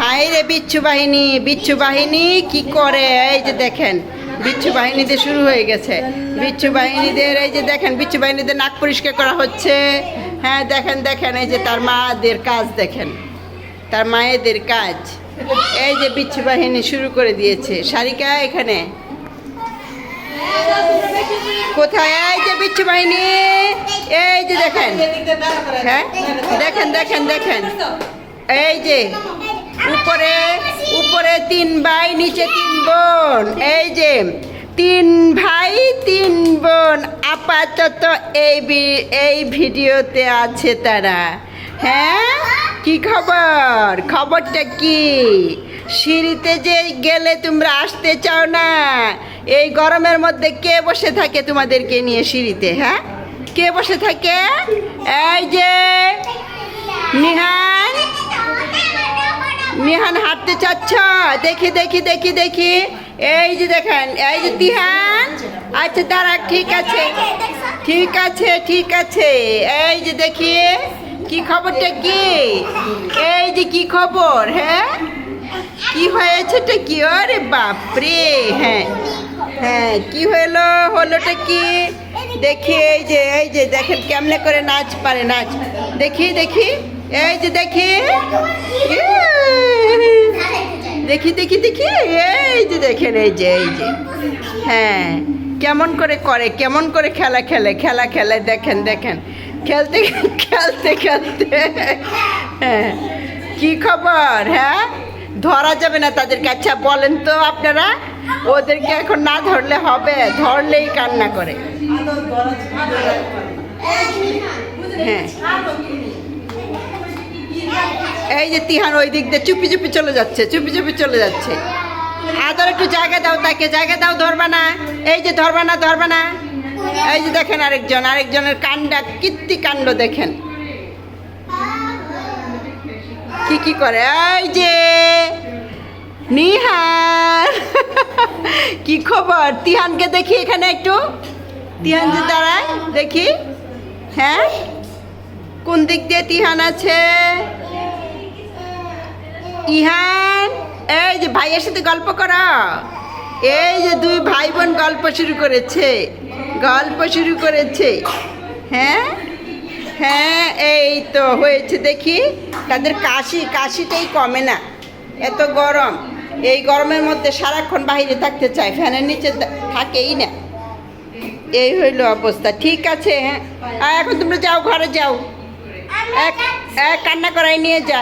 High রে বিচ্ছু বাহিনী বিচ্ছু বাহিনী কি করে? এই যে দেখেন, বিচ্ছু বাহিনীতে শুরু হয়ে গেছে। বিচ্ছু বাহিনীদের, এই যে দেখেন, বিচ্ছু বাহিনীদের নাক পরিষ্কার করা হচ্ছে। হ্যাঁ দেখেন দেখেন, এই যে তার মাদের কাজ দেখেন। তার মায়েদের কাজ। এই যে বিচ্ছু বাহিনী শুরু করে দিয়েছে। সারিকা, এখানে। কোথায়? এই যে বিচ্ছু বাহিনী। এই যে দেখেন। হ্যাঁ দেখেন দেখেন দেখেন। এই যে উপরে উপরে তিন ভাই, নিচে তিন বোন। এই যে, তিন ভাই, তিন বোন। আপাতত এই এই ভিডিওতে আছে তারা। হ্যাঁ? কি খবর? খবরটা কি? সিঁড়িতে যে গেলে তোমরা আসতে চাও না, এই গরমের মধ্যে কে বসে থাকে তোমাদেরকে নিয়ে সিঁড়িতে হ্যাঁ? কে বসে থাকে? দেখি দেখি দেখি দেখি। এই যে দেখেন, এই যে তিহান। আচ্ছা দাঁড়া, ঠিক আছে। ঠিক আছে ঠিক আছে। এই যে দেখি, কি খবরটা কি? এই যে কি খবর হ্যাঁ? কি হয়েছেটা কি? আরে বাপরে হ্যাঁ। হ্যাঁ কি হলো, হলোটা কি? দেখি, এই যে এই যে দেখেন, কেমনে করে নাচ পারে, নাচ। দেখি দেখি। এই যে দেখি। দেখি দেখি দেখি। এই যে দেখেন, এই যে এই যে। হ্যাঁ কেমন করে করে, কেমন করে খেলা খেলে খেলা খেলে, দেখেন দেখেন। খেলতে খেলতে খেলতে। হ্যাঁ কি খবর হ্যাঁ? ধরা যাবে না তাদেরকে। আচ্ছা বলেন তো আপনারা, ওদেরকে এখন না ধরলে হবে, ধরলেই কান্না করে। হ্যাঁ। এই যে তিহান ওই দিক দিয়ে চুপি চুপি চলে যাচ্ছে, চুপি চুপি চলে যাচ্ছে। আদর একটু জায়গা দাও তাকে, জায়গা দাও, ধরবা না। এই যে ধরবা না ধরবা না। এই যে দেখেন আরেকজন, আরেকজনের কাণ্ডা, কীর্তি কাণ্ড দেখেন। কি কি করে? এই যে নিহান কি খবর? তিহানকে দেখি এখানে একটু। তিহান যে দাঁড়ায়, দেখি। হ্যাঁ? কোন দিক দিয়ে তিহান আছে? ইহান, এই যে ভাইয়ের সাথে গল্প করো। এই যে দুই ভাই বোন গল্প শুরু করেছে, গল্প শুরু করেছে। হ্যাঁ? হ্যাঁ এই তো হয়েছে, দেখি। তাদের কাশি, কাশিটাই কমে না, এত গরম। এই গরমের মধ্যে সারাক্ষণ বাইরে থাকতে চায়, ফ্যানের নিচে থাকেই না। এই হইল অবস্থা, ঠিক আছে হ্যাঁ। এখন তোমরা যাও, ঘরে যাও। এক কান্না করাই নিয়ে যা।